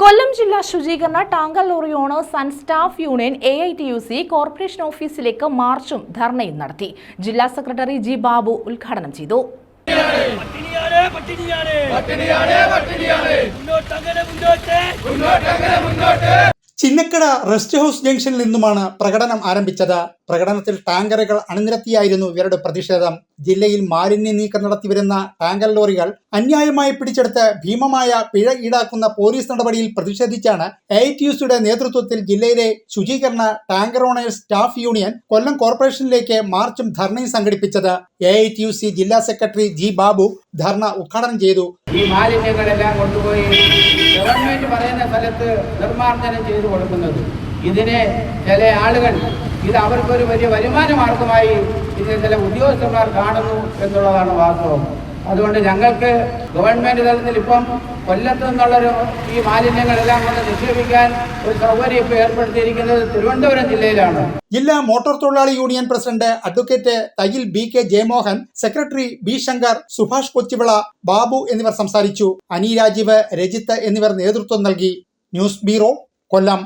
കൊല്ലം ജില്ലാ ശുചീകരണ tanker lorry owners and staff union A I T U C corporation ഓഫീസിലേക്ക് മാർച്ചും ധർണയും നടത്തി. ജില്ലാ സെക്രട്ടറി ജി ബാബു ഉദ്ഘാടനം ചെയ്തു. ചിന്നക്കട റെസ്റ്റ് ഹൗസ് ജംഗ്ഷനിൽ നിന്നുമാണ് പ്രകടനം ആരംഭിച്ചത്. പ്രകടനത്തിൽ ടാങ്കറുകൾ അണിനിരത്തിയായിരുന്നു ഇവരുടെ പ്രതിഷേധം. ജില്ലയിൽ മാലിന്യ നീക്കം നടത്തിവരുന്ന ടാങ്കർ ലോറികൾ അന്യായമായി പിടിച്ചെടുത്ത് ഭീമമായ പിഴ ഈടാക്കുന്ന പോലീസ് നടപടിയിൽ പ്രതിഷേധിച്ചാണ് എ ടി യുടെ നേതൃത്വത്തിൽ ജില്ലയിലെ ശുചീകരണ tanker owners staff union Kollam കോർപ്പറേഷനിലേക്ക് മാർച്ചും ധർണയും സംഘടിപ്പിച്ചത്. A I T U C ജില്ലാ സെക്രട്ടറി ജി ബാബു ധർണ ഉദ്ഘാടനം ചെയ്തു. ഈ മാലിന്യങ്ങളെല്ലാം കൊണ്ടുപോയി ഗവൺമെന്റ് പറയുന്ന സ്ഥലത്ത് നിർമ്മാർജനം ചെയ്തു കൊടുക്കുന്നത്. ഇതിനെ ചില ആളുകൾ ഇത് അവർക്കൊരു വലിയ വരുമാന മാർഗമായി ഇതിനെ ചില ഉദ്യോഗസ്ഥന്മാർ കാണുന്നു എന്നുള്ളതാണ് വാസ്തവം. അതുകൊണ്ട് ഞങ്ങൾക്ക് ഗവൺമെന്റ് തലത്തിൽ ഇപ്പം കൊല്ലത്ത് നിന്നുള്ളൊരു ഈ മാലിന്യങ്ങളെല്ലാം കൊണ്ട് നിക്ഷേപിക്കാൻ ഒരു സൗകര്യം ഇപ്പോൾ ഏർപ്പെടുത്തിയിരിക്കുന്നത് തിരുവനന്തപുരം ജില്ലയിലാണ്. ജില്ലാ മോട്ടോർ തൊഴിലാളി union president advocate Thayyil B K Jayamohan secretary B Shankar Subhash Kochivila Babu എന്നിവർ സംസാരിച്ചു. അനി രാജീവ് രജിത്ത് എന്നിവർ നേതൃത്വം നൽകി. News bureau Kollam.